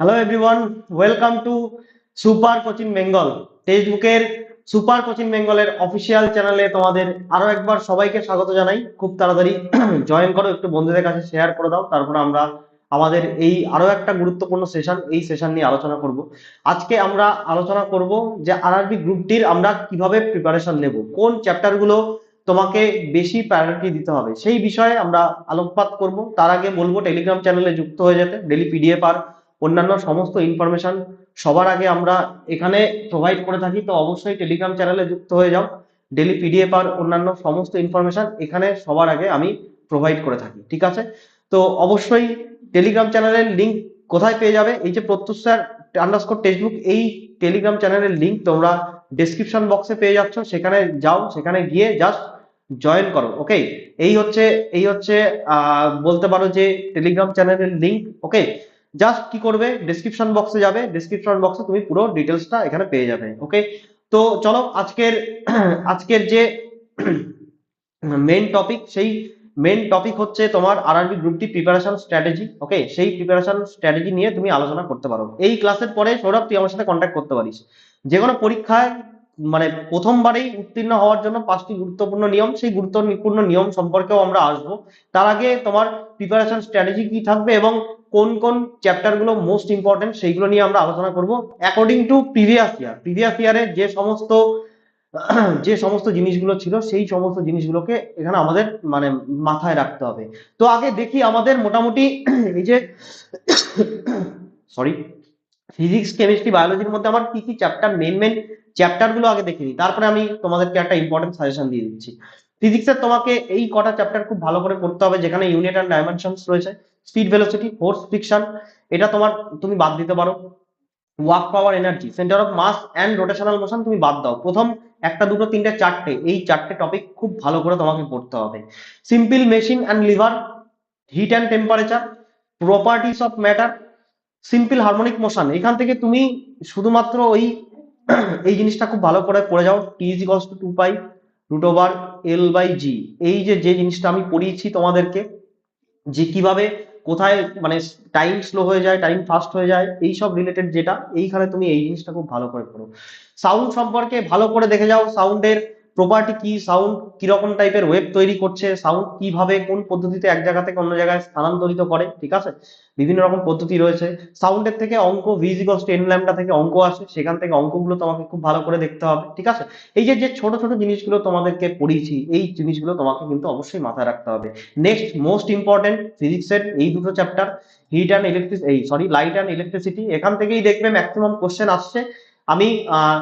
Hello everyone welcome to super coaching Bengal ফেসবুকের super coaching বেঙ্গলের official চ্যানেলে তোমাদের আরও একবার সবাইকে স্বাগত জানাই। খুব তাড়াতাড়ি জয়েন করো, একটু বন্ধুদের কাছে শেয়ার করে দাও। তারপর আমরা আমাদের এই আরও একটা গুরুত্বপূর্ণ সেশন এই সেশন নিয়ে আলোচনা করব। আজকে আমরা আলোচনা করব যে আরআরবি গ্রুপটির আমরা কীভাবে প্রিপারেশন নেব, কোন চ্যাপ্টারগুলো তোমাকে বেশি প্রায়োরিটি দিতে হবে, সেই বিষয়ে আমরা আলোকপাত করব। তার আগে বলব টেলিগ্রাম চ্যানেলে যুক্ত হয়ে যেতে ডেলি পিডিএফ আর অন্যান্য সমস্ত ইনফরমেশন সবার আগে আমরা এখানে প্রোভাইড করে থাকি, তো অবশ্যই টেলিগ্রাম চ্যানেলে যুক্ত হয়ে যাও। ডেলি পিডিএফ আর অন্যান্য সমস্ত ইনফরমেশন এখানে সবার আগে আমি প্রোভাইড করে থাকি, ঠিক আছে? তো অবশ্যই টেলিগ্রাম চ্যানেলের লিংক কোথায় পেয়ে যাবে? এই যে প্রত্যুষ স্যার আন্ডারস্কোর টেক্সটবুক এই টেলিগ্রাম চ্যানেলের লিংক তোমরা ডেসক্রিপশন বক্সে পেয়ে যাচ্ছ। সেখানে যাও, সেখানে গিয়ে জাস্ট জয়েন করো ওকে এই হচ্ছে এই হচ্ছে বলতে পারো যে টেলিগ্রাম চ্যানেলের লিংক ওকে জাস্ট কি করবে? ডেসক্রিপশন বক্সে যাবে। ডেসক্রিপশন বক্সে তুমি পুরো ডিটেলসটা এখানে পেয়ে যাবে ওকে তো চলো আজকের আজকের যে মেন টপিক সেই মেন টপিক হচ্ছে তোমার RRB group D preparation strategy okay সেই প্রিপারেশন স্ট্র্যাটেজি নিয়ে তুমি আলোচনা করতে পারো। এই ক্লাসের পরে, সৌরভ, তুই আমার সাথে কন্ট্যাক্ট করতে পারিস। যে কোনো পরীক্ষায় মানে প্রথমবারেই উত্তীর্ণ হওয়ার জন্য পাঁচটি গুরুত্বপূর্ণ নিয়ম, সেই গুরুত্বপূর্ণ নিয়ম সম্পর্কেও আমরা আসব। তার আগে তোমার প্রিপারেশন স্ট্র্যাটেজি কি থাকবে এবং কোন কোন চ্যাপ্টারগুলো মোস্ট ইম্পর্টেন্ট সেইগুলো নিয়ে আমরা আলোচনা করব। According to previous year previous ইয়ারে যে সমস্ত যে সমস্ত জিনিসগুলো ছিল, সেই সমস্ত জিনিসগুলোকে এখানে আমাদের মানে মাথায় রাখতে হবে। তো আগে দেখি আমাদের মোটামুটি এই যে সরি ফিজিক্স কেমিস্ট্রি বায়োলজির মধ্যে আমার কি কি চ্যাপ্টার মেন মেন চ্যাপ্টারগুলো আগে দেখে নিই। তারপরে আমি তোমাদেরকে একটা ইম্পর্টেন্ট সাজেশন দিয়ে দিচ্ছি। ফিজিক্সের তোমাকে এই কটা চ্যাপ্টার খুব ভালো করে পড়তে হবে, যেখানে ইউনিট অ্যান্ড ডাইমেনশনস রয়েছে। স্পিড ভেলোসিটি ফোর্স ফ্রিকশন এটা তোমার তুমি বাদ দিতে পারো। Work power energy centre of mass and rotational motion তুমি বাদ দাও। প্রথম একটা, দুটো, তিনটে, চারটে, এই চারটে টপিক খুব ভালো করে তোমাকে পড়তে হবে। Simple machine and lever heat and temperature properties of matter simple harmonic motion এখান থেকে তুমি শুধুমাত্র ওই এই জিনিসটা খুব ভালো করে পড়ে যাও। T is equals to two pi root over L by G এই যে যে জিনিসটা আমি পড়িয়েছি তোমাদেরকে, যে কীভাবে কোথায় মানে টাইম স্লো হয়ে যায় টাইম ফাস্ট হয়ে যায়, এই সব রিলেটেড যেটা, এইখানে তুমি এই জিনিসটা খুব ভালো করে করো সাউন্ড সম্পর্কে ভালো করে দেখে যাও সাউন্ডের প্রপার্টি কি সাউন্ড কীরকম টাইপের ওয়েব তৈরি করছে সাউন্ড কীভাবে, কোন পদ্ধতিতে এক জায়গা থেকে অন্য জায়গায় স্থানান্তরিত করে, ঠিক আছে? বিভিন্ন রকম পদ্ধতি রয়েছে। সাউন্ডের থেকে অঙ্ক ভিজিকস টেন ল্যামডা থেকে অঙ্ক আসে, সেখান থেকে অঙ্কগুলো তোমাকে খুব ভালো করে দেখতে হবে, ঠিক আছে? এই যে যে ছোট ছোট জিনিসগুলো তোমাদেরকে পড়িয়েছি, এই জিনিসগুলো তোমাকে কিন্তু অবশ্যই মাথায় রাখতে হবে। নেক্সট মোস্ট ইম্পর্টেন্ট ফিজিক্সের এই দুটো চ্যাপ্টার হিট অ্যান্ড ইলেকট্রিক এই সরি লাইট অ্যান্ড ইলেকট্রিসিটি এখান থেকেই দেখবে ম্যাক্সিমাম কোশ্চেন আসছে। আমি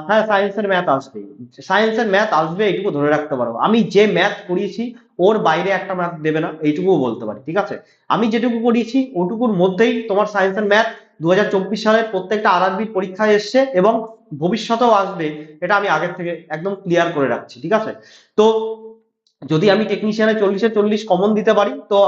হ্যাঁ সায়েন্সের ম্যাথ আসবে। সায়েন্সের ম্যাথ আসবে এইটুকু ধরে রাখতে পারো। আমি যে ম্যাথ করিয়েছি, ওর বাইরে একটা ম্যাথ দেবে না, এইটুকুও বলতে পারি, ঠিক আছে? আমি যেটুকু করিয়েছি, ওটুকুর মধ্যেই তোমার সায়েন্সের ম্যাথ দু হাজার চব্বিশ সালের প্রত্যেকটা আরআরবির পরীক্ষায় এসছে এবং ভবিষ্যতেও আসবে, এটা আমি আগের থেকে একদম ক্লিয়ার করে রাখছি, ঠিক আছে? তো যদি আমি টেকনিশিয়ানে চল্লিশে চল্লিশ কমন দিতে পারি, তো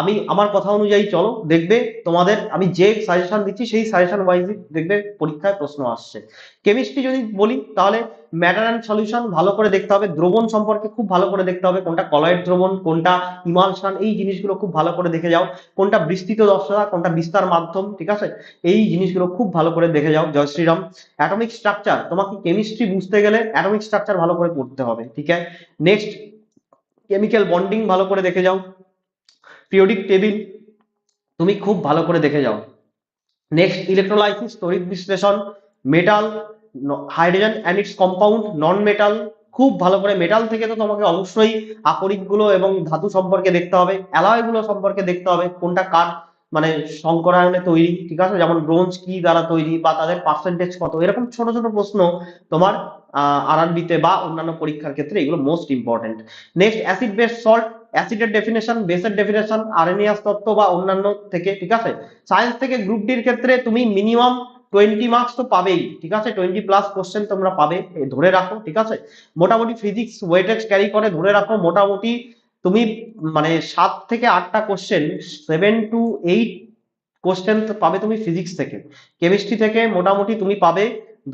আমি আমার কথা অনুযায়ী চলো, দেখবে তোমাদের আমি যে সাজেশন দিচ্ছি সেই সাজেশন ওয়াইজ দেখবে পরীক্ষায় প্রশ্ন আসছে। কেমিস্ট্রি যদি বলি, তাহলে ম্যাটার অ্যান্ড সলিউশন ভালো করে দেখতে হবে, দ্রবণ সম্পর্কে খুব ভালো করে দেখতে হবে, কোনটা কলয়েড দ্রবণ, কোনটা ইমালশন এই জিনিসগুলো খুব ভালো করে দেখে যাও, কোনটা বিস্তৃত দর্শনা, কোনটা বিস্তার মাধ্যম, ঠিক আছে? এই জিনিসগুলো খুব ভালো করে দেখে যাও, জয় শ্রীরাম। অ্যাটমিক স্ট্রাকচার তোমাকে কেমিস্ট্রি বুঝতে গেলে অ্যাটমিক স্ট্রাকচার ভালো করে পড়তে হবে, ঠিক আছে? নেক্সট কেমিক্যাল বন্ডিং ভালো করে দেখে যাও। পিরিয়ডিক টেবিল তুমি খুব ভালো করে দেখে যাও। নেক্সট ইলেকট্রোলাইসিস তড়িৎ বিশ্লেষণ metal hydrogen and its compound non metal খুব ভালো করে মেটাল থেকে তো তোমাকে অবশ্যই আকরিকগুলো এবং ধাতু সম্পর্কে দেখতে হবে অ্যালয়গুলো সম্পর্কে দেখতে হবে, কোনটা কার মানে সংকরায়নে তৈরি, ঠিক আছে? যেমন ব্রোঞ্জ কি দ্বারা তৈরি বা তাদের পার্সেন্টেজ কত? এরকম ছোট ছোট প্রশ্ন তোমার আরআরবিতে বা অন্যান্য পরীক্ষার ক্ষেত্রে এগুলো most important next acid base salt অ্যাসিডের ডেফিনেশন বেসের ডেফিনেশন আরএনএস তত্ত্ব বা অন্যান্য থেকে, ঠিক আছে? সায়েন্স থেকে গ্রুপ ডির ক্ষেত্রে তুমি মিনিমাম টোয়েন্টি মার্কস তো পাবেই, ঠিক আছে? টোয়েন্টি প্লাস কোশ্চেন তোমরা পাবে ধরে রাখো, ঠিক আছে? মোটামুটি ফিজিক্স ওয়েটেজ ক্যারি করে ধরে রাখো, মোটামুটি তুমি মানে সাত থেকে আটটা question seven to eight question পাবে তুমি ফিজিক্স থেকে। কেমিস্ট্রি থেকে মোটামুটি তুমি পাবে,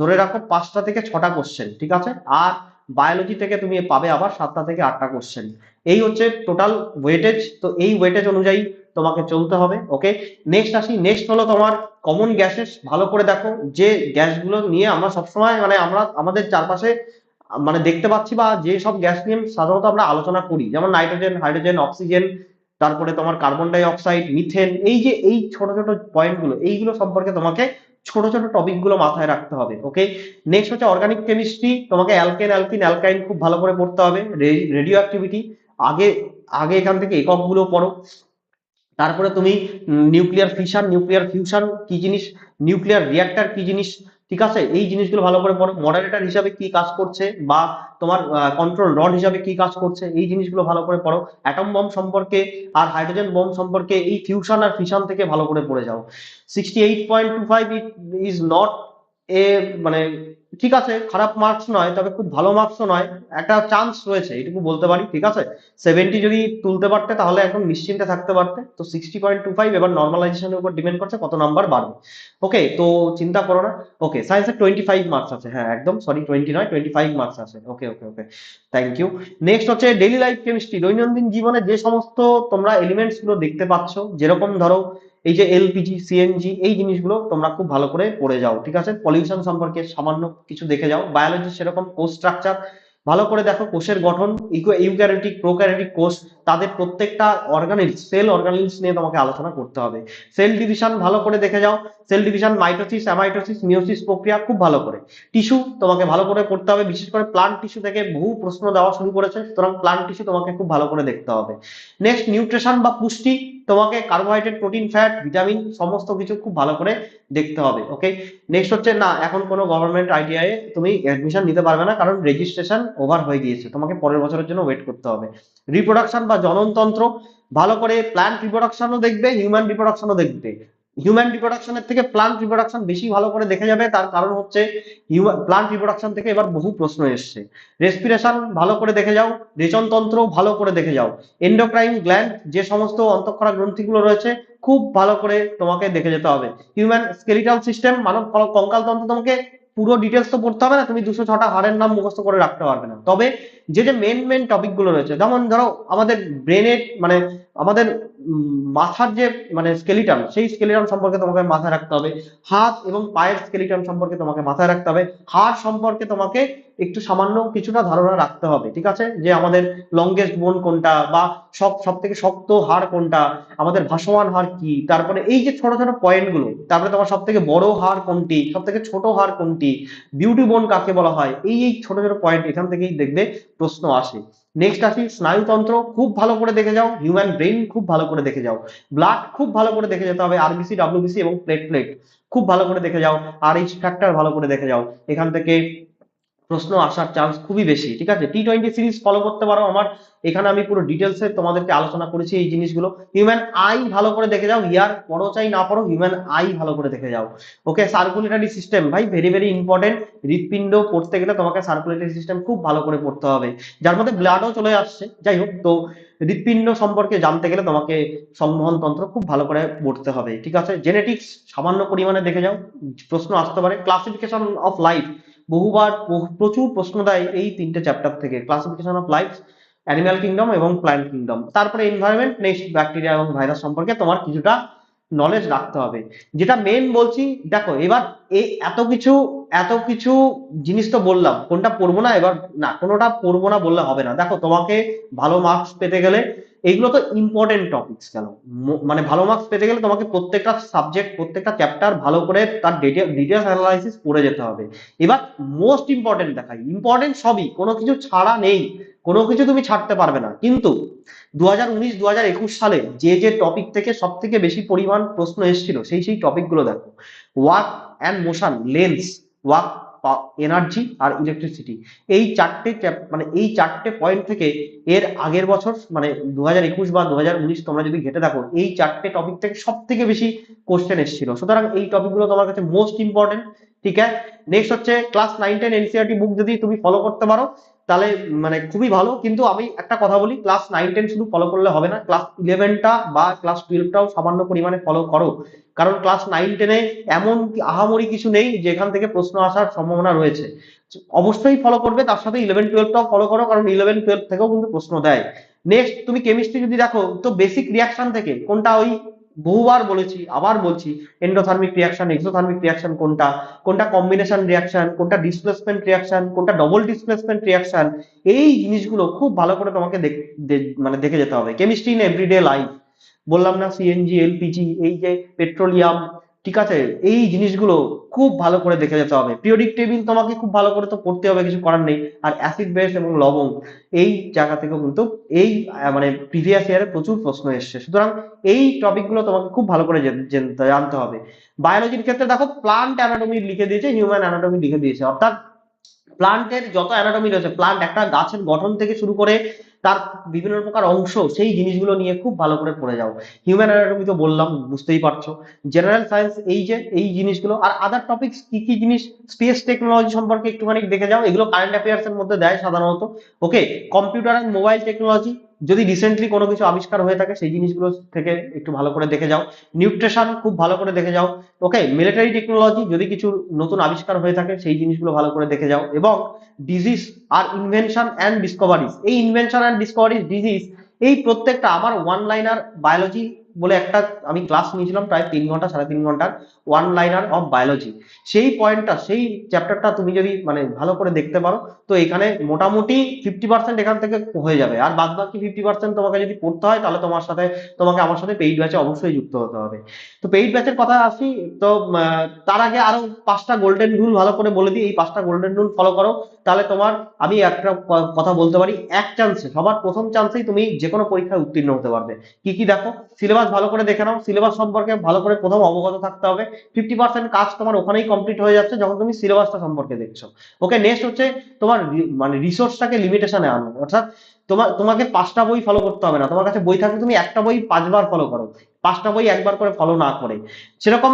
ধরে রাখো পাঁচটা থেকে ছটা কোশ্চেন ঠিক আছে? আর বায়োলজি থেকে তুমি পাবে আবার সাতটা থেকে আটটা কোশ্চেন এই হচ্ছে টোটাল ওয়েটেজ তো এই ওয়েটেজ অনুযায়ী তোমাকে চলতে হবে ওকে নেক্সট আসি নেক্সট হলো তোমার কমন গ্যাসেস ভালো করে দেখো, যে গ্যাসগুলো নিয়ে আমরা সবসময় মানে আমরা আমাদের চারপাশে মানে দেখতে পাচ্ছি বা যে সব গ্যাস নিয়ে সাধারণত আমরা আলোচনা করি, যেমন নাইট্রোজেন হাইড্রোজেন অক্সিজেন তারপরে তোমার কার্বন ডাই অক্সাইড মিথেন এই যে এই ছোট ছোট পয়েন্টগুলো, এইগুলো সম্পর্কে তোমাকে ছোট ছোট টপিকগুলো মাথায় রাখতে হবে ওকে নেক্সট হচ্ছে অর্গানিক কেমিস্ট্রি তোমাকে অ্যালকেন অ্যালকিন অ্যালকাইন খুব ভালো করে পড়তে হবে রেডিও অ্যাক্টিভিটি আগে আগে এখান থেকে এককগুলো পড়ো। তারপরে তুমি নিউক্লিয়ার ফিশন নিউক্লিয়ার ফিউশন কি জিনিস নিউক্লিয়ার রিয়াক্টার কি জিনিস ঠিক আছে? এই জিনিসগুলো ভালো করে পড়ো মডারেটর হিসাবে কি কাজ করছে বা তোমার কন্ট্রোল রড হিসাবে কি কাজ করছে, এই জিনিসগুলো ভালো করে পড়ো। অ্যাটম বম সম্পর্কে আর হাইড্রোজেন বম সম্পর্কে এই ফিউশন আর ফিশন থেকে ভালো করে পড়ে যাও। Sixty eight point two five is not a মানে ঠিক আছে, খারাপ মার্কস নয়, তবে খুব ভালো মার্কসও নয়। একটা চান্স রয়েছে এটুকু বলতে পারি, ঠিক আছে? সেভেন্টি যদি তুলতে পারতে, তাহলে একদম নিশ্চিন্তে থাকতে পারতে। তো সিক্সটি পয়েন্ট টু ফাইভ এবার নর্মালাইজেশনের উপর ডিপেন্ড করছে, কত নাম্বার বাড়বে। ওকে তো চিন্তা করো না। ওকে সায়েন্সের টোয়েন্টি ফাইভ মার্কস আছে। হ্যাঁ একদম সরি টোয়েন্টি নয় টোয়েন্টি ফাইভ মার্কস আছে। Okay okay okay thank you next হচ্ছে ডেইলি লাইফ কেমিস্ট্রি দৈনন্দিন জীবনে যে সমস্ত তোমরা এলিমেন্টসগুলো দেখতে পাচ্ছ, যেরকম ধরো এই যে এলপিজি সিএনজি এই জিনিসগুলো তোমরা খুব ভালো করে পড়ে যাও, ঠিক আছে? পলিউশন সম্পর্কে সামান্য কিছু দেখে যাও। বায়োলজি সেরকম কোষ স্ট্রাকচার ভালো করে দেখো কোষের গঠন ইকো ইউক্যারিওটিক প্রোক্যারিওটিক কোষ তাদের প্রত্যেকটা অর্গানিলস সেল অর্গানিলস নিয়ে তোমাকে আলোচনা করতে হবে। সেল ডিভিশন ভালো করে দেখে যাও। Cell division mitosis amitosis meiosis প্রক্রিয়া খুব ভালো করে। টিস্যু তোমাকে ভালো করে পড়তে হবে। বিশেষ করে প্লান্ট টিস্যু থেকে বহু প্রশ্ন দেওয়া শুরু করেছে। সুতরাং প্লান্ট টিস্যু তোমাকে খুব ভালো করে দেখতে হবে। নেক্সট নিউট্রিশন বা পুষ্টি। তোমাকে কার্বোহাইড্রেট প্রোটিন ফ্যাট ভিটামিন সমস্ত কিছু খুব ভালো করে দেখতে হবে ওকে নেক্সট হচ্ছে, না, এখন কোনো গভর্নমেন্ট আইটিআই তুমি অ্যাডমিশন নিতে পারবে না কারণ রেজিস্ট্রেশন ওভার হয়ে গিয়েছে। তোমাকে পরের বছরের জন্য ওয়েট করতে হবে। রিপ্রোডাকশন বা জননতন্ত্র, ভালো করে প্ল্যান্ট রিপ্রোডাকশনও দেখবে হিউম্যান রিপ্রোডাকশনও দেখবে। হিউম্যান রিপ্রোডাকশনের থেকে প্লান্ট রিপ্রোডাকশন বেশি ভালো করে দেখে যাবে, তার কারণ হচ্ছে প্লান্ট রিপ্রোডাকশন থেকে এবার বহু প্রশ্ন এসছে। রেসপিরেশন ভালো করে দেখে যাও রেচনতন্ত্র ভালো করে দেখে যাও। এন্ডোক্রাইন গ্ল্যান্ড যে সমস্ত অন্তঃক্ষরা গ্রন্থিগুলো রয়েছে, খুব ভালো করে তোমাকে দেখে যেতে হবে। হিউম্যান স্কেলিটাল সিস্টেম মানব কঙ্কাল তন্ত্র তোমাকে পুরো ডিটেলস তো পড়তে হবে না, তুমি দুশো ছটা হারের নাম মুখস্থ করে রাখতে পারবে না। তবে যে যে মেন মেন টপিকগুলো রয়েছে, যেমন ধরো আমাদের ব্রেনের মানে আমাদের মাথার যে মানে স্কেলিটন সেই স্কেলিটন সম্পর্কে তোমাকে মাথায় রাখতে হবে। হাত এবং পায়ের স্কেলিটন সম্পর্কে তোমাকে মাথায় রাখতে হবে। হাড় সম্পর্কে তোমাকে একটু সামান্য কিছুটা ধারণা রাখতে হবে, ঠিক আছে? যে আমাদের লংগেস্ট বোন কোনটা বা সব সব থেকে শক্ত হাড় কোনটা, আমাদের ভাসমান হাড় কি, তারপরে এই যে ছোট ছোট পয়েন্টগুলো, তারপরে তোমার সব থেকে বড় হাড় কোনটি সব থেকে ছোট হাড় কোনটি বিউটি বোন কাকে বলা হয়, এই এই ছোট ছোট পয়েন্ট এখান থেকেই দেখবে প্রশ্ন আসে। নেক্সট আসি, স্নায়ুতন্ত্র, খুব ভালো করে দেখে যাও হিউম্যান ব্রেন খুব ভালো করে দেখে যাও ব্লাড খুব ভালো করে দেখে যেতে হবে আরবিসি ডাব্লিউবিসি এবং প্লেটলেট খুব ভালো করে দেখে যাও আর এইচ ফ্যাক্টর ভালো করে দেখে যাও, এখান থেকে প্রশ্ন আসার চান্স খুবই বেশি, ঠিক আছে? টি টোয়েন্টি সিরিজ ফলো করতে পারো আমার। এখানে আমি পুরো ডিটেলসে তোমাদেরকে আলোচনা করেছি এই জিনিসগুলো। হিউম্যান আই ভালো করে দেখে যাও। ইয়ার পড়ো চাই, না পড়ো হিউম্যান আই ভালো করে দেখে যাও। ওকে সার্কুলেটারি সিস্টেম ভাই ভেরি ভেরি ইম্পর্টেন্ট হৃৎপিণ্ড পড়তে গেলে তোমাকে সার্কুলেটারি সিস্টেম খুব ভালো করে পড়তে হবে। যার মধ্যে ব্লাডও চলে আসছে। যাই হোক, তো হৃৎপিণ্ড সম্পর্কে জানতে গেলে তোমাকে সম্মোহন তন্ত্র খুব ভালো করে পড়তে হবে, ঠিক আছে? জেনেটিক্স সামান্য পরিমাণে দেখে যাও। প্রশ্ন আসতে পারে। ক্লাসিফিকেশন অফ লাইফ বহুবার প্রচুর প্রশ্ন দেয় এই তিনটে চ্যাপ্টার থেকে। Classification of life animal kingdom এবং প্ল্যান্ট কিংডম তারপরে এনভায়রনমেন্ট নেক্সট ব্যাকটেরিয়া এবং ভাইরাস সম্পর্কে তোমার কিছুটা নলেজ রাখতে হবে। যেটা মেন বলছি, দেখো, এবার এই এত কিছু এত কিছু জিনিস তো বললাম। কোনটা পড়ব না? এবার না, কোনোটা পড়ব না বললে হবে না। দেখো, তোমাকে ভালো মার্কস পেতে গেলে এইগুলো তো ইম্পর্টেন্ট টপিকস কেন মানে ভালো মার্কস পেতে গেলে তোমাকে প্রত্যেকটা সাবজেক্ট প্রত্যেকটা চ্যাপ্টার ভালো করে তার ডিটেলস অ্যানালাইসিস পড়ে যেতে হবে। এবার মোস্ট ইম্পর্টেন্ট দেখাই। ইম্পর্টেন্ট সবই, কোনো কিছু ছাড়া নেই। কোনো কিছু তুমি ছাড়তে পারবে না। কিন্তু দু হাজার উনিশ একুশ সালে যে যে টপিক থেকে সব থেকে বেশি পরিমাণ প্রশ্ন এসেছিল, সেই সেই টপিকগুলো দেখো। Work and motion lens work energy R electricity এই চারটে মানে এই চারটে পয়েন্ট থেকে এর আগের বছর মানে দু হাজার একুশ বা দু হাজার উনিশ তোমরা যদি ঘেটে দেখো, এই চারটে টপিক থেকে সব থেকে বেশি কোশ্চেন এসেছিল। সুতরাং এই টপিকগুলো তোমার কাছে মোস্ট ইম্পর্টেন্ট ঠিক আছে? নেক্সট হচ্ছে class nine ten NCERT book যদি তুমি ফলো করতে পারো, তাহলে মানে খুবই ভালো। কিন্তু আমি একটা কথা বলি ক্লাস নাইন টেন শুধু ফলো করলে হবে না ক্লাস ইলেভেনটা বা ক্লাস টুয়েলভটাও সামান্য পরিমাণে ফলো করো। কারণ ক্লাস নাইন টেনে এমন আহামরি কিছু নেই যেখান থেকে প্রশ্ন আসার সম্ভাবনা রয়েছে। অবশ্যই ফলো করবে, তার সাথে ইলেভেন টুয়েলভটাও ফলো করো, কারণ ইলেভেন টুয়েলভ থেকেও কিন্তু প্রশ্ন দেয়। নেক্সট তুমি কেমিস্ট্রি যদি দেখো, তো বেসিক রিয়াকশন থেকে কোনটা ওই বহুবার বলেছি, আবার বলছি এন্ডোথার্মিক রিয়াকশন এক্সোথার্মিক রিয়াকশন কোনটা? কোনটা কম্বিনেশন রিয়াকশন কোনটা ডিসপ্লেসমেন্ট রিয়াকশন কোনটা ডবল ডিসপ্লেসমেন্ট রিয়াকশন এই জিনিসগুলো খুব ভালো করে তোমাকে মানে দেখে যেতে হবে। কেমিস্ট্রি ইন এভরিডে লাইফ বললাম না সিএনজি এলপিজি এই যে পেট্রোলিয়াম ঠিক আছে, এই জিনিসগুলো খুব ভালো করে দেখে যেতে হবে। পিরিয়ডিক টেবিল তোমাকে খুব ভালো করে তো পড়তে হবে, কিছু করার নেই। আর অ্যাসিড বেস এবং লবণ, এই জায়গা থেকেও কিন্তু এই মানে প্রিভিয়াস ইয়ারে প্রচুর প্রশ্ন এসছে। সুতরাং এই টপিকগুলো তোমাকে খুব ভালো করে জেন- জেন- জানতে হবে। বায়োলজির ক্ষেত্রে দেখো প্লান্ট অ্যানাটমি লিখে দিয়েছে হিউম্যান অ্যানাটমি লিখে দিয়েছে। অর্থাৎ প্লান্টের যত অ্যানাটমি রয়েছে প্লান্ট একটা গাছের গঠন থেকে শুরু করে তার বিভিন্ন প্রকার অংশ সেই জিনিসগুলো নিয়ে খুব ভালো করে পড়ে যাও। হিউম্যান অ্যানাটমি তো বললাম, বুঝতেই পারছ। জেনারেল সায়েন্স এই যে, এই জিনিসগুলো, আর আদার টপিকস কি কি জিনিস স্পেস টেকনোলজি সম্পর্কে একটুখানি দেখে যাও। এগুলো কারেন্ট অ্যাফেয়ার্স এর মধ্যে দেয় সাধারণত। Okay computer and mobile technology যদি রিসেন্টলি কোনো কিছু আবিষ্কার হয়ে থাকে, সেই জিনিসগুলো থেকে একটু ভালো করে দেখে যাও। নিউট্রেশন খুব ভালো করে দেখে যাও। ওকে মিলিটারি টেকনোলজি যদি কিছু নতুন আবিষ্কার হয়ে থাকে, সেই জিনিসগুলো ভালো করে দেখে যাও। এবং ডিজিজ আর ইনভেনশন অ্যান্ড ডিসকভারিজ এই ইনভেনশন অ্যান্ড ডিসকভারিজ ডিজিজ এই প্রত্যেকটা আমার ওয়ান লাইনার বায়োলজি বলে একটা আমি ক্লাস নিয়েছিলাম প্রায় তিন ঘণ্টা, সাড়ে তিন ঘণ্টার ওয়ান লাইনার অফ বায়োলজি সেই পয়েন্টটা সেই চ্যাপ্টারটা তুমি যদি মানে ভালো করে দেখতে পারো, তো এখানে মোটামুটি ফিফটি পার্সেন্ট এখান থেকে হয়ে যাবে। আর বাদ বাকি ফিফটি পার্সেন্ট তোমাকে যদি পড়তে হয়, তাহলে তোমার সাথে, তোমাকে আমার সাথে পেইড ব্যাচে অবশ্যই যুক্ত হতে হবে। তো পেইড ব্যাচের কথা আসি, তো তার আগে আরও পাঁচটা গোল্ডেন রুল ভালো করে বলে দিই। এই পাঁচটা গোল্ডেন রুল ফলো করো। তাহলে তোমার, আমি একটা কথা বলতে পারি। এক চান্সে সবার প্রথম চান্সেই তুমি যে কোনো পরীক্ষায় উত্তীর্ণ হতে পারবে। কি কি দেখো? সিলেবাস ভালো করে দেখে নাও। সিলেবাস সম্পর্কে ভালো করে প্রথম অবগত থাকতে হবে। ফিফটি পার্সেন্ট কাজ তোমার ওখানেই কমপ্লিট হয়ে যাচ্ছে যখন তুমি সিলেবাসটা সম্পর্কে দেখছ। ওকে নেক্সট হচ্ছে তোমার মানে রিসোর্সটাকে লিমিটেশনে আনো অর্থাৎ তোমার তোমাকে পাঁচটা বই ফলো করতে হবে না। তোমার কাছে বই থাকলে তুমি একটা বই পাঁচবার ফলো করো। পাঁচটা বই একবার করে ফলো না করে। সেরকম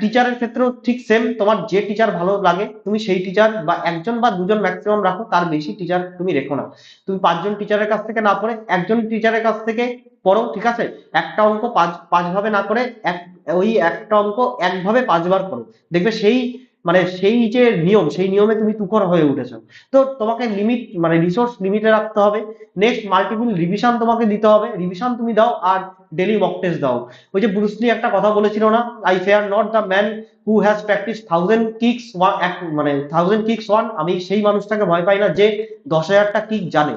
টিচারের ক্ষেত্রেও ঠিক সেম তোমার যে টিচার ভালো লাগে, তুমি সেই টিচার বা একজন বা দুজন ম্যাক্সিমাম রাখো, তার বেশি টিচার তুমি রেখো না। তুমি পাঁচজন টিচারের কাছ থেকে না পড়ে, একজন টিচারের কাছ থেকে পড়ো, ঠিক আছে? একটা অঙ্ক পাঁচ, পাঁচভাবে না করে, এক, ওই একটা অঙ্ক একভাবে পাঁচবার করো দেখবে সেই মানে সেই যে নিয়ম, সেই নিয়মে তুমি তুখর হয়ে উঠেছো। তো তোমাকে লিমিট মানে রিসোর্স লিমিটে রাখতে হবে। নেক্সট মাল্টিপল রিভিশন তোমাকে দিতে হবে। রিভিশন তুমি দাও আর ডেলি মক টেস্ট দাও। ওই যে ব্রুসলি একটা কথা বলেছিল না I fear not the man who has practice thousand kicks one মানে থাউজেন্ড কিক্স ওয়ান আমি সেই মানুষটাকে ভয় পাই না যে দশ হাজারটা কিক জানে।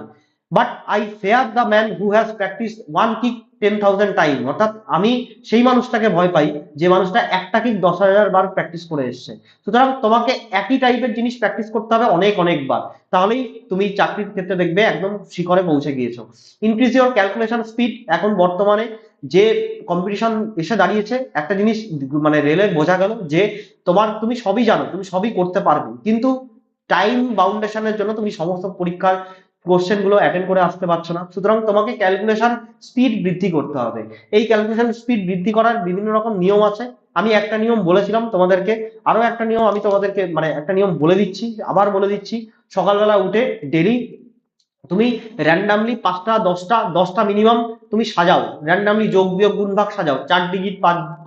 But I fear the man who has practice one kick ten thousand time অর্থাৎ আমি সেই মানুষটাকে ভয় পাই, যে মানুষটা একটা কিক দশ হাজার বার প্র্যাকটিস করে এসছে। সুতরাং তোমাকে একই টাইপের জিনিস প্র্যাকটিস করতে হবে অনেক অনেকবার তাহলেই তুমি চাকরির ক্ষেত্রে দেখবে একদম শিখরে পৌঁছে গিয়েছো। ইনক্রিজ ইওর ক্যালকুলেশন স্পিড এখন বর্তমানে যে কম্পিটিশন এসে দাঁড়িয়েছে, একটা জিনিস মানে রেলে বোঝা গেল যে তোমার, তুমি সবই জানো, তুমি সবই করতে পারবে। কিন্তু টাইম বাউন্ডেশনের জন্য তুমি সমস্ত পরীক্ষার কোশ্চেনগুলো অ্যাটেন্ড করে আসতে পারছ না। সুতরাং তোমাকে ক্যালকুলেশন স্পিড বৃদ্ধি করতে হবে। এই ক্যালকুলেশন স্পিড বৃদ্ধি করার বিভিন্ন রকম নিয়ম আছে। আমি একটা নিয়ম বলেছিলাম তোমাদেরকে, আরও একটা নিয়ম আমি তোমাদেরকে মানে একটা নিয়ম বলে দিচ্ছি, আবার বলে দিচ্ছি। সকালবেলা উঠে ডেলি তুমি র্যান্ডামলি পাঁচটা, দশটা দশটা মিনিমাম তুমি সাজাও। র্যান্ডামলি যোগ বিয়োগ গুণ ভাগ সাজাও। চার ডিজিট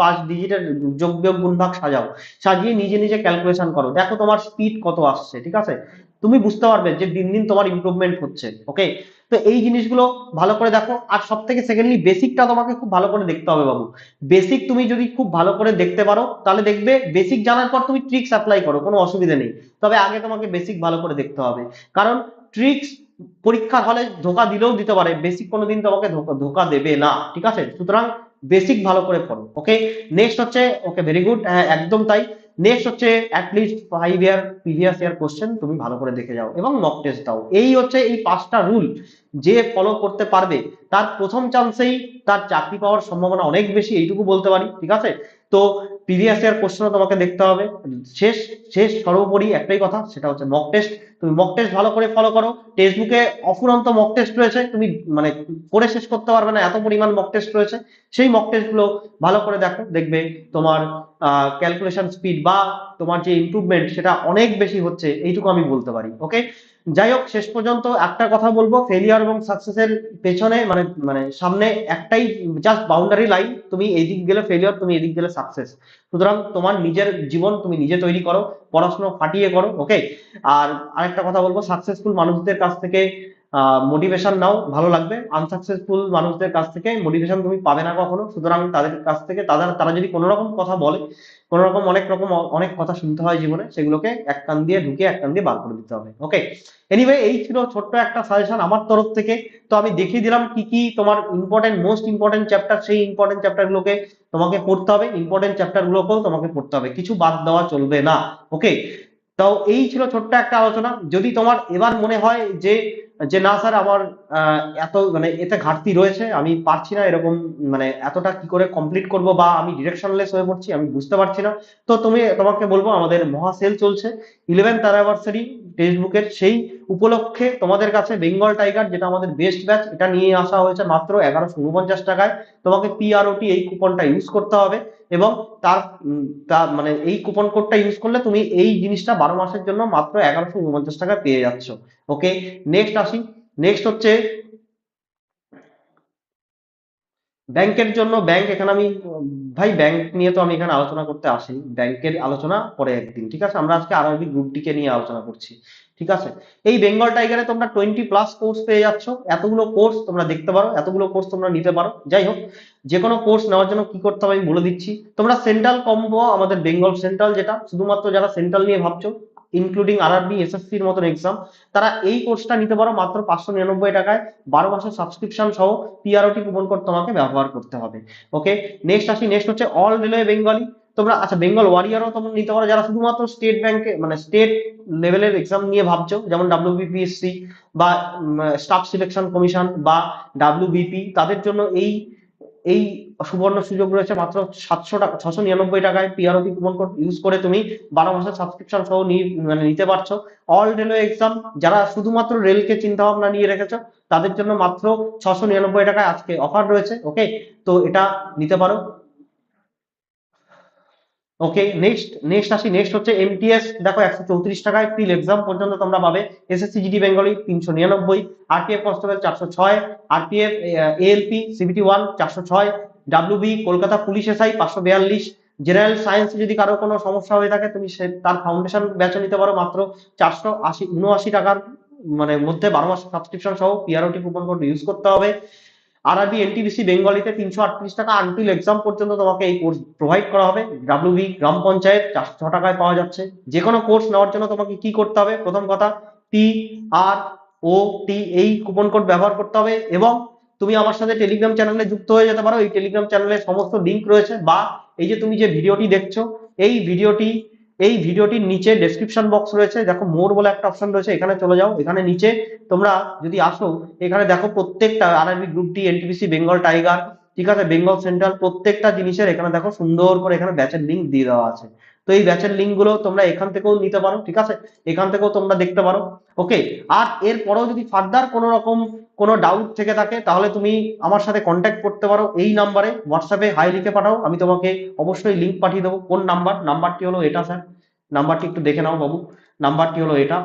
পাঁচ ডিজিটের যোগ বিয়োগ গুণ ভাগ সাজাও। সাজিয়ে নিজে নিজে ক্যালকুলেশন করো। দেখো তোমার স্পিড কত আসছে, ঠিক আছে? তুমি বুঝতে পারবে যে দিন দিন তোমার ইমপ্রুভমেন্ট হচ্ছে ওকে তো এই জিনিসগুলো ভালো করে দেখো, আর সব থেকে সেকেন্ডলি বেসিকটা তোমাকে খুব ভালো করে দেখতে হবে বাবু। বেসিক তুমি যদি খুব ভালো করে দেখতে পারো, তাহলে দেখবে বেসিক জানার পর তুমি ট্রিক্স অ্যাপ্লাই করো, কোনো অসুবিধা নেই। তবে আগে তোমাকে বেসিক ভালো করে দেখতে হবে। কারণ ট্রিক্স পরীক্ষার হলে ধোকা দিলেও দিতে পারে বেসিক কোনোদিন তোমাকে ধোকা দেবে না, ঠিক আছে? সুতরাং বেসিক ভালো করে পড়ো ওকে নেক্সট হচ্ছে ওকে ভেরি গুড হ্যাঁ একদম তাই। নেক্সট হচ্ছে at least five year previous year question তুমি ভালো করে দেখে যাও এবং মক টেস্ট দাও। এই হচ্ছে এই পাঁচটা রুল যে ফলো করতে পারবে, তার প্রথম চান্সেই তার চাকরি পাওয়ার সম্ভাবনা অনেক বেশি, এইটুকু বলতে পারি, ঠিক আছে? তো প্রিভিয়াস ইয়ার কোশ্চেনও তোমাকে দেখতে হবে। শেষ শেষ সর্বোপরি একটাই কথা, সেটা হচ্ছে মক টেস্ট তুমি মক টেস্ট ভালো করে ফলো করো। টেক্সট বুকে অফুরন্ত মক টেস্ট রয়েছে, তুমি মানে করে শেষ করতে পারবে না, এত পরিমাণ মক টেস্ট রয়েছে। সেই মক টেস্টগুলো ভালো করে দেখো, দেখবে তোমার ক্যালকুলেশন স্পিড বা তোমার যে ইম্প্রুভমেন্ট সেটা অনেক বেশি হচ্ছে, এইটুকু আমি বলতে পারি ওকে যাই হোক, শেষ পর্যন্ত একটা কথা বলব ফেলিয়ার এবং সাকসেসের পেছনে মানে মানে সামনে একটাই জাস্ট বাউন্ডারি লাইন তুমি এদিক গেলে ফেলিয়ার তুমি এদিক গেলে সাকসেস সুতরাং তোমার নিজের জীবন তুমি নিজে তৈরি করো, পড়াশোনা ফাটিয়ে করো ওকে আর আরেকটা কথা বলব সাকসেসফুল মানুষদের কাছ থেকে মোটিভেশন নাও, ভালো লাগবে। আনসাকসেসফুল মানুষদের কাছ থেকে মোটিভেশন তুমি পাবে না কখনো। সুতরাং তাদের কাছ থেকে তাদের, তারা যদি কোনো রকম কথা বলে কোনো রকম অনেক রকম, অনেক কথা শুনতে হয় জীবনে, সেগুলোকে এক কান দিয়ে ঢুকে এক কান দিয়ে বার করে দিতে হবে। ওকে এনিওয়ে এই ছিল ছোট্ট একটা সাজেশন আমার তরফ থেকে। তো আমি দেখিয়ে দিলাম কি কি তোমার ইম্পর্টেন্ট মোস্ট ইম্পর্টেন্ট চ্যাপ্টার সেই ইম্পর্টেন্ট চ্যাপ্টার গুলোকে তোমাকে পড়তে হবে। ইম্পর্টেন্ট চ্যাপ্টার গুলোকেও তোমাকে পড়তে হবে। কিছু বাদ দেওয়া চলবে না। ওকে তো এই ছিল ছোট্ট একটা আলোচনা। যদি তোমার এবার মনে হয় যে যে না স্যার, আমার এত মানে এতে ঘাটতি রয়েছে, আমি পারছি না এরকম মানে এতটা কি করে কমপ্লিট করব বা আমি ডিরেকশনলেস হয়ে পড়ছি, আমি বুঝতে পারছি না। তো তুমি, তোমাকে বলব, আমাদের মহা সেল চলছে ইলেভেন্থ অ্যানিভার্সারি টেক্সট বুকের সেই উপলক্ষে তোমাদের কাছে বেঙ্গল টাইগার যেটা আমাদের বেস্ট ব্যাচ এটা নিয়ে আসা হয়েছে মাত্র এগারোশো উনপঞ্চাশ টাকায়। তোমাকে পিআরওটি এই কুপনটা ইউজ করতে হবে এবং তার মানে এই কুপন কোডটা ইউজ করলে তুমি এই জিনিসটা বারো মাসের জন্য মাত্র এগারোশো উনপঞ্চাশ টাকা পেয়ে যাচ্ছ। ওকে নেক্সট আসি। নেক্সট হচ্ছে ব্যাংকের জন্য ব্যাংক এখানে আমি, ভাই ব্যাংক নিয়ে তো আমি এখানে আলোচনা করতে আসিনি ব্যাংকের আলোচনা পরে একদিন, ঠিক আছে? আমরা আজকে আরআরবি গ্রুপ ডি কে নিয়ে আলোচনা করছি, ঠিক আছে? এই বেঙ্গল টাইগারে তোমরা টোয়েন্টি প্লাস কোর্স পেয়ে যাচ্ছ। এতগুলো কোর্স তোমরা দেখতে পারো, এতগুলো কোর্স তোমরা নিতে পারো। যাই হোক যে কোনো কোর্স নেওয়ার জন্য কি করতে হবে আমি বলে দিচ্ছি। তোমরা সেন্ট্রাল কম্বো আমাদের বেঙ্গল সেন্ট্রাল যেটা, শুধুমাত্র যারা সেন্ট্রাল নিয়ে ভাবছ ইনক্লুডিং আরআরবি এসএসসির মতন এক্সাম তারা এই কোর্সটা নিতে পারো মাত্র পাঁচশো নিরানব্বই টাকায়, বারো মাসের সাবস্ক্রিপশন সহ পিআরওটি কুপন কোড তোমাকে ব্যবহার করতে হবে। ওকে নেক্সট আসি নেক্সট হচ্ছে অল রেলওয়ে বেঙ্গলি তোমরা আচ্ছা বেঙ্গল ওয়ারিয়ারও তোমরা নিতে পারো যারা শুধুমাত্র স্টেট ব্যাংকে মানে স্টেট লেভেলের এক্সাম নিয়ে ভাবছ, যেমন ডাব্লিউবিপিএসসি বা স্টাফ সিলেকশন কমিশন বা ডাব্লিউবিপি তাদের জন্য এই এই সুবর্ণ সুযোগ রয়েছে মাত্র সাতশো টাকা ছশো নিরানব্বই টাকায় পিআরওপি কুপন কোড ইউজ করে তুমি বারো মাসের সাবস্ক্রিপশন সহ মানে নিতে পারছ। অল রেলওয়ে এক্সাম যারা শুধুমাত্র রেলকে চিন্তা ভাবনা নিয়ে রেখেছো, তাদের জন্য মাত্র ছশো নিরানব্বই টাকায় আজকে অফার রয়েছে ওকে তো এটা নিতে পারো। ওকে নেক্সট নেক্সট আসি নেক্সট হচ্ছে এমটিএস দেখো একশো চৌত্রিশ টাকায় প্রিল এক্সাম পর্যন্ত তোমরা পাবে। এসএসসি জিডি বেঙ্গলি তিনশো নিরানব্বই আরপিএফ কনস্টেবল চারশো ছয় আরপিএফ এএলপি সিবিটি ওয়ান চারশো ছয় ডাব্লিউবি কলকাতা পুলিশ এসআই পাঁচশো বিয়াল্লিশ। জেনারেল সায়েন্স যদি কারও কোনো সমস্যা হয়ে থাকে, তুমি সে, তার ফাউন্ডেশন ব্যাচও নিতে পারো মাত্র চারশো আশি, উনআশি টাকার মানে মধ্যে বারো মাস সাবস্ক্রিপশন সহ পিআরওটি কুপন কোড ইউজ করতে হবে। আরআরবি এনটিবিসি বেঙ্গলিতে তিনশো আটত্রিশ টাকা আনটিল এক্সাম পর্যন্ত তোমাকে এই কোর্স প্রোভাইড করা হবে। ডাব্লিউবি গ্রাম পঞ্চায়েত, চারশো টাকায় পাওয়া যাচ্ছে। যে কোনো কোর্স নেওয়ার জন্য তোমাকে কি করতে হবে? প্রথম কথা পি আর ও টি এই কুপন কোড ব্যবহার করতে হবে এবং তুমি আমার সাথে টেলিগ্রাম চ্যানেলে যুক্ত হয়ে যেতে পারো। এই টেলিগ্রাম চ্যানেলে সমস্ত লিংক রয়েছে বা এই যে তুমি যে ভিডিওটি দেখছ, এই ভিডিওটি, এই ভিডিওটির নিচে ডেসক্রিপশন বক্স রয়েছে। দেখো মোর বলে একটা অপশন রয়েছে, এখানে চলে যাও। এখানে নিচে তোমরা যদি আসো, এখানে দেখো প্রত্যেকটা RRB group D NTPC Bengal tiger ঠিক আছে? বেঙ্গল সেন্ট্রাল প্রত্যেকটা জিনিসের এখানে দেখো সুন্দর করে এখানে ব্যাচের লিঙ্ক দিয়ে দেওয়া আছে। তো এই ব্যাচের লিঙ্কগুলো তোমরা এখান থেকেও নিতে পারো, ঠিক আছে? এখান থেকেও তোমরা দেখতে পারো ওকে আর এর পরেও যদি ফার্দার কোনো রকম কোনো ডাউট থেকে থাকে, তাহলে তুমি আমার সাথে কন্ট্যাক্ট করতে পারো এই নাম্বারে হোয়াটসঅ্যাপে হাই লিখে পাঠাও, আমি তোমাকে অবশ্যই লিঙ্ক পাঠিয়ে দেবো। কোন নাম্বার নাম্বারটি হলো এটা স্যার নাম্বারটি একটু দেখে নাও বাবু। নাম্বারটি হলো এটা।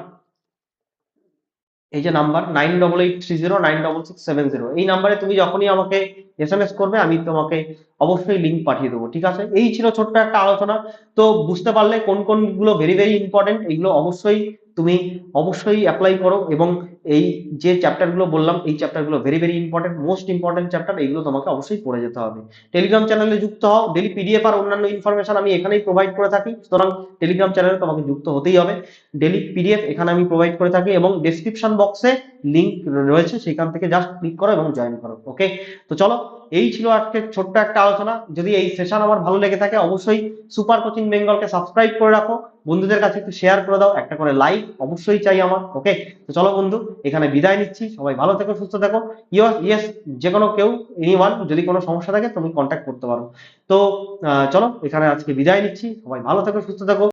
এই যে number nine double eight three zero nine double six seven zero এই নাম্বারে তুমি যখনই আমাকে এস এম এস করবে, আমি তোমাকে অবশ্যই লিঙ্ক পাঠিয়ে দেবো, ঠিক আছে? এই ছিল ছোট্ট একটা আলোচনা। তো বুঝতে পারলে কোন কোনগুলো ভেরি ভেরি ইম্পর্টেন্ট এগুলো অবশ্যই তুমি অবশ্যই অ্যাপ্লাই করো এবং এই যে চ্যাপ্টারগুলো বললাম, এই চ্যাপ্টারগুলো very very important most important chapter এগুলো তোমাকে অবশ্যই পড়ে যেতে হবে। টেলিগ্রাম চ্যানেলে যুক্ত হও ডেলি পিডিএফ আর অন্যান্য ইনফরমেশন আমি এখানেই প্রোভাইড করে থাকি, সুতরাং টেলিগ্রাম চ্যানেলে তোমাকে যুক্ত হতেই হবে। ডেলি পিডিএফ এখানে আমি প্রোভাইড করে থাকি এবং ডেসক্রিপশন বক্সে লিঙ্ক রয়েছে, সেখান থেকে জাস্ট ক্লিক করো এবং জয়েন করো ওকে তো চলো, এই ছিল আজকে ছোট্ট একটা আলোচনা। যদি এই সেশন আমার ভালো লেগে থাকে, অবশ্যই সুপার কোচিং বেঙ্গলকে সাবস্ক্রাইব করে রাখো। বন্ধুদের কাছে একটু শেয়ার করে দাও, একটা করে লাইক অবশ্যই চাই আমার ওকে তো চলো বন্ধু এখানে বিদায় নিচ্ছি। সবাই ভালো থেকো, সুস্থ থেকো। ইয়েস যে কোনো কেউ এনিওয়ান যদি কোনো সমস্যা থাকে, তুমি কন্ট্যাক্ট করতে পারো। তো চলো, এখানে আজকে বিদায় নিচ্ছি। সবাই ভালো থেকো, সুস্থ থেকো।